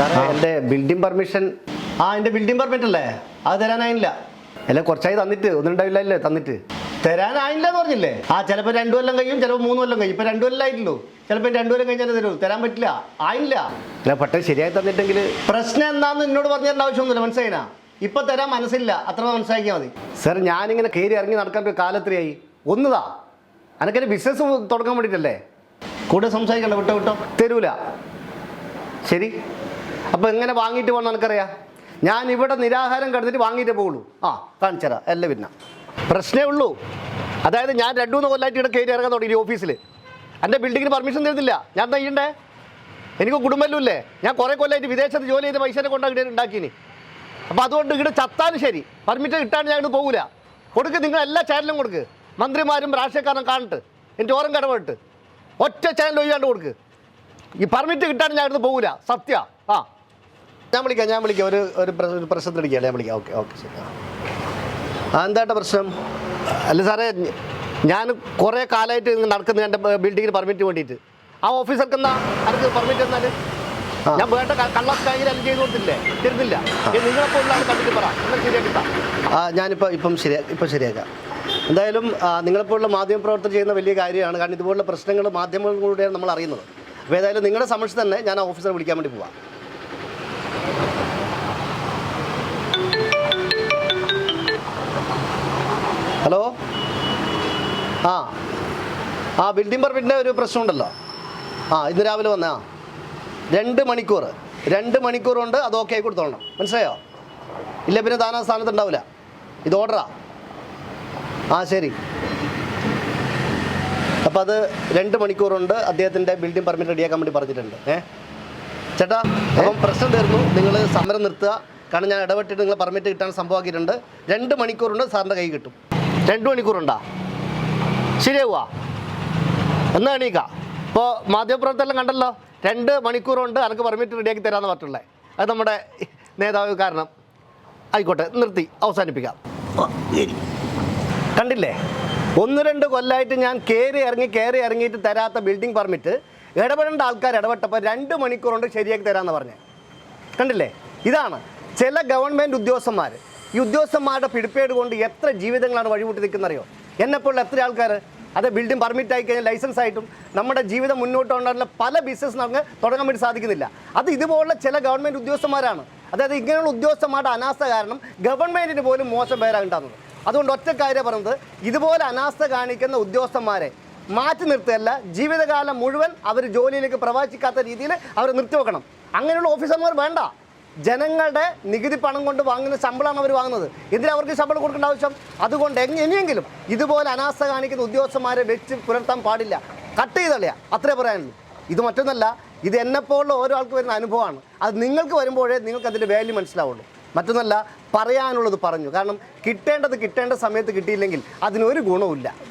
സാറേ എന്റെ building permission ആ എന്റെ ബിൽഡിംഗ് പെർമിറ്റ് അല്ലേ? അത് തരാനായില്ല. അല്ല കുറച്ചായി തന്നിട്ട്. ഒന്നും ഉണ്ടാവില്ലല്ലേ തന്നിട്ട്? തരാനായില്ല എന്ന് പറഞ്ഞില്ലേ? ആ ചിലപ്പോൾ രണ്ടു കൊല്ലം കഴിയും ചിലപ്പോൾ മൂന്ന് കൊല്ലം കഴിയും. ഇപ്പം രണ്ടു കൊല്ലം ആയിട്ടുള്ളൂ ചിലപ്പോൾ രണ്ടു കൊല്ലം കഴിഞ്ഞാൽ തരൂ തരാൻ പറ്റില്ല. ആയില്ല. അല്ല പെട്ടെന്ന് ശരിയായി തന്നിട്ടെങ്കിൽ പ്രശ്നം എന്താണെന്ന് എന്നോട് പറഞ്ഞു തരേണ്ട ആവശ്യമൊന്നുമില്ല. മനസ്സിലായിനാ? ഇപ്പം തരാൻ മനസ്സില്ല. അത്ര മനസ്സിലാക്കിയാൽ മതി. സാർ ഞാനിങ്ങനെ കയറി ഇറങ്ങി നടക്കാൻ ഒരു കാലത്രയായി ഒന്നുതാ. അനക്കൊരു ബിസിനസ് തുടങ്ങാൻ വേണ്ടിട്ടല്ലേ? കൂടെ സംസാരിക്കണ്ട. വിട്ടോ വിട്ടോ. തരൂല. ശരി. അപ്പോൾ എങ്ങനെ വാങ്ങിയിട്ട് പോകണം എനിക്കറിയാം ഞാൻ ഇവിടെ നിരാഹാരം കിടന്നിട്ട് വാങ്ങിയിട്ട് പോകുള്ളൂ ആ കാണിച്ചുതരാം എല്ലാം പിന്നെ. പ്രശ്നമേ ഉള്ളൂ. അതായത് ഞാൻ രണ്ടു മൂന്ന് കൊല്ലമായിട്ട് ഇവിടെ കയറി ഇറങ്ങാൻ തുടങ്ങി ഓഫീസിൽ എന്റെ ബിൽഡിങ്ങിന് പെർമിഷൻ തരുന്നില്ല. ഞാൻ തയ്യണ്ടേ എനിക്ക് കുടുംബമല്ലേ ഞാൻ കുറേ കൊല്ലമായിട്ട് വിദേശത്ത് ജോലി ചെയ്ത് പൈസ കൊണ്ടാക്കി ഉണ്ടാക്കിനി അപ്പോൾ അതുകൊണ്ട് ഇവിടെ ചത്താലും ശരി. പെർമിറ്റ് കിട്ടാൻ ഞാൻ ഇവിടെ പോകില്ല കൊടുക്ക് നിങ്ങൾ എല്ലാ ചാനലും കൊടുക്ക്. മന്ത്രിമാരും രാഷ്ട്രീയക്കാരും കാണിട്ട്. എന്റെ ഓരം കടവിട്ട് ഒറ്റ ചാനൽ ഒഴിയാണ്ട് കൊടുക്ക്. ഈ പെർമിറ്റ് കിട്ടാൻ ഞാൻ ഇവിടുന്ന് പോകില്ല സത്യ. ആ. ഞാൻ വിളിക്കാം ഞാൻ വിളിക്കാം. ഒരു ഒരു പ്രശ്നം അടിക്കാം വിളിക്കാം ഞാൻ വിളിക്കാം. ഓക്കെ ഓക്കെ ശരി. ആ. എന്താട്ട പ്രശ്നം? അല്ല സാറേ ഞാൻ കുറേ കാലമായിട്ട് ഇങ്ങ് നടക്കുന്നു. എന്റെ ബിൽഡിങ്ങിന് പെർമിറ്റ് വേണ്ടിയിട്ട്. ആ ഓഫീസർക്ക് എന്നാ ആർക്ക് പെർമിറ്റ് എന്നാൽ ഞാൻ വേണ്ട അല്ല ചെയ്ത് കൊടുത്തില്ലേ തരുന്നില്ല. നിങ്ങളപ്പോൾ ഒന്നാണ് കണ്ടിട്ട് പറ. എന്നാൽ ശരിയാക്കിത്താ ആ ഞാനിപ്പോൾ ഇപ്പം ശരിയാ ഇപ്പം ശരിയാക്കാം. എന്തായാലും നിങ്ങളെപ്പോലുള്ള മാധ്യമ പ്രവർത്തനം ചെയ്യുന്ന വലിയ കാര്യമാണ്. കാരണം ഇതുപോലുള്ള പ്രശ്നങ്ങൾ മാധ്യമങ്ങളിലൂടെയാണ് നമ്മൾ അറിയുന്നത് അപ്പോൾ ഏതായാലും നിങ്ങളുടെ സമക്ഷത്തിൽ തന്നെ ഞാൻ ആ ഓഫീസറെ വിളിക്കാൻ വേണ്ടി പോവാം. ഹലോ? ആ. ആ ബിൽഡിംഗ് പെർമിറ്റിന്റെ ഒരു പ്രശ്നമുണ്ടല്ലോ ആ ഇന്ന് രാവിലെ വന്നേ രണ്ട് മണിക്കൂർ രണ്ട് മണിക്കൂർ കൊണ്ട് അത് ഓക്കെ ആയി കൊടുത്തോളണം. മനസ്സിലായോ? ഇല്ല പിന്നെ ആ സ്ഥാനത്ത് ഉണ്ടാവില്ല ഇത് ഓർഡറാ ആ. ശരി. അപ്പോൾ അത് രണ്ട് മണിക്കൂർ കൊണ്ട് അദ്ദേഹത്തിന്റെ ബിൽഡിംഗ് പെർമിറ്റ് റെഡിയാക്കാൻ വേണ്ടി പറഞ്ഞിട്ടുണ്ട്. ഏ? ചേട്ടാ അപ്പം പ്രശ്നം തീർന്നു. നിങ്ങൾ സമരം നിർത്തുക. കാരണം ഞാൻ ഇടപെട്ടിട്ട് നിങ്ങൾ പെർമിറ്റ് കിട്ടാൻ സംഭവമാക്കിയിട്ടുണ്ട്. രണ്ട് മണിക്കൂർ കൊണ്ട് സാറിന്റെ കൈ കിട്ടും. രണ്ട് മണിക്കൂറുണ്ടാ ശരിയാവുക എന്നാ എണീക്ക? ഇപ്പോൾ മാധ്യമപ്രവർത്തനം കണ്ടല്ലോ രണ്ട് മണിക്കൂർ കൊണ്ട് എനിക്ക് പെർമിറ്റ് റെഡിയാക്കി തരാമെന്ന് പറഞ്ഞിട്ടുള്ളത് അത് നമ്മുടെ നേതാവ് കാരണം. ആയിക്കോട്ടെ നിർത്തി അവസാനിപ്പിക്കാം. കണ്ടില്ലേ? ഒന്ന് രണ്ട് കൊല്ലമായിട്ട് ഞാൻ കയറി ഇറങ്ങി കയറി ഇറങ്ങിയിട്ട് തരാത്ത ബിൽഡിംഗ് പെർമിറ്റ് ഇടപെടേണ്ട ആൾക്കാർ ഇടപെട്ടപ്പോൾ രണ്ട് മണിക്കൂർ കൊണ്ട് ശരിയാക്കി തരാമെന്ന് പറഞ്ഞേ. കണ്ടില്ലേ? ഇതാണ് ചില ഗവൺമെന്റ് ഉദ്യോഗസ്ഥന്മാർ ഈ ഉദ്യോഗസ്ഥന്മാരുടെ പിടിപ്പേട് കൊണ്ട് എത്ര ജീവിതങ്ങളാണ് വഴിമുട്ടി നിൽക്കുന്നറിയോ? എന്നെപ്പോലുള്ള എത്ര ആൾക്കാർ അത് ബിൽഡിംഗ് പെർമിറ്റ് ആയി കഴിഞ്ഞാൽ ലൈസൻസ് ആയിട്ടും നമ്മുടെ ജീവിതം മുന്നോട്ട് കൊണ്ടുവരുന്ന പല ബിസിനസ് നമുക്ക് തുടങ്ങാൻ വേണ്ടി സാധിക്കുന്നില്ല. അത് ഇതുപോലുള്ള ചില ഗവൺമെന്റ് ഉദ്യോഗസ്ഥന്മാരാണ്. അതായത് ഇങ്ങനെയുള്ള ഉദ്യോഗസ്ഥന്മാരുടെ അനാസ്ഥ കാരണം ഗവൺമെന്റിന് പോലും മോശം പേരാണ് ഉണ്ടാകുന്നത്. അതുകൊണ്ട് ഒറ്റ കാര്യം പറഞ്ഞത് ഇതുപോലെ അനാസ്ഥ കാണിക്കുന്ന ഉദ്യോഗസ്ഥന്മാരെ മാറ്റി നിർത്തുകയല്ല ജീവിതകാലം മുഴുവൻ അവർ ജോലിയിലേക്ക് പ്രവേശിക്കാത്ത രീതിയിൽ അവർ നിർത്തിവെക്കണം. അങ്ങനെയുള്ള ഓഫീസർമാർ വേണ്ട. ജനങ്ങളുടെ നികുതി പണം കൊണ്ട് വാങ്ങുന്ന ശമ്പളമാണ് അവർ വാങ്ങുന്നത്. എന്തിനാ അവർക്ക് ശമ്പളം കൊടുക്കേണ്ട ആവശ്യം? അതുകൊണ്ട് എങ്ങ- ഇനിയെങ്കിലും ഇതുപോലെ അനാസ്ഥ കാണിക്കുന്ന ഉദ്യോഗസ്ഥന്മാരെ വെച്ച് പുലർത്താൻ പാടില്ല. കട്ട് ചെയ്തളിയാ അത്രേ പറയാനുള്ളൂ. ഇത് മറ്റൊന്നല്ല ഇത് എന്നെപ്പോലുള്ള ഓരോ ആൾക്ക് വരുന്ന അനുഭവമാണ്. അത് നിങ്ങൾക്ക് വരുമ്പോഴേ നിങ്ങൾക്ക് അതിന്റെ വാല്യൂ മനസ്സിലാവുള്ളൂ. മറ്റൊന്നല്ല പറയാനുള്ളത് പറഞ്ഞു. കാരണം കിട്ടേണ്ടത് കിട്ടേണ്ട സമയത്ത് കിട്ടിയില്ലെങ്കിൽ അതിനൊരു ഗുണവുമില്ല.